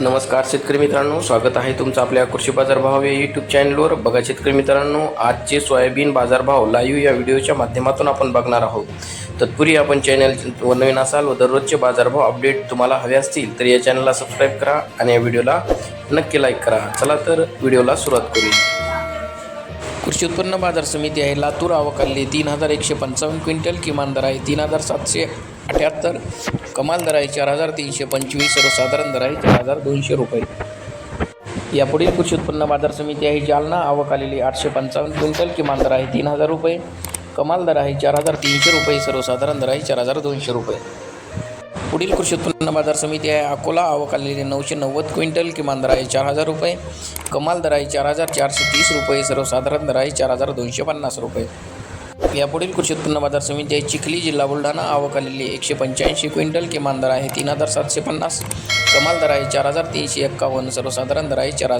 नमस्कार शेतकरी मित्रांनो स्वागत आहे तुमचं आपल्या कृषी बाजार भाव या यूट्यूब चॅनलवर बघा शेतकरी मित्रांनो आजचे सोयाबीन बाजारभाव लाईव्ह या व्हिडिओच्या माध्यमातून आपण बघणार आहोत. तत्पूर्वी आपण चॅनल नवीन असाल व दररोजचे बाजारभाव अपडेट तुम्हाला हवे असतील तर या चॅनलला सबस्क्राईब करा आणि या व्हिडिओला नक्की लाईक करा. चला तर व्हिडिओला सुरुवात करूया. कृषी उत्पन्न बाजार समिती आहे. लातूर आवकालले तीन हजार एकशे पंचावन्न क्विंटल किमान दर आहे तीन हजार सातशे अठ्याहत्तर कमाल दर आहे चार हजार तीनशे पंचवीस सर्वसाधारण दर आहे चार हजार दोनशे रुपये. यापुढील कृषी उत्पन्न बाजार समिती आहे जालना आवक आलेली आठशे पंचावन्न क्विंटल किमान दर आहे तीन हजार रुपये. कमाल दर आहे चार हजार तीनशे रुपये सर्वसाधारण दर आहे चार हजार दोनशे रुपये. पुढील कृषी उत्पन्न बाजार समिती आहे अकोला आवक आलेली नऊशे नव्वद क्विंटल किमान दर आहे चार हजार रुपये. कमाल दर आहे चार हजार चारशे तीस रुपये सर्वसाधारण दर आहे चार हजार दोनशे पन्नास रुपये. यापुढील कृषी उत्पन्न बाजार समिती आहे चिखली जिल्हा बुलढाणा आवक आलेली एकशे पंच्याऐंशी क्विंटल किमान दर आहे. तीन हजार सातशे पन्नास कमाल दर आहे. चार हजार तीनशे एक्कावन्न सर्वसाधारण दर आहे. चार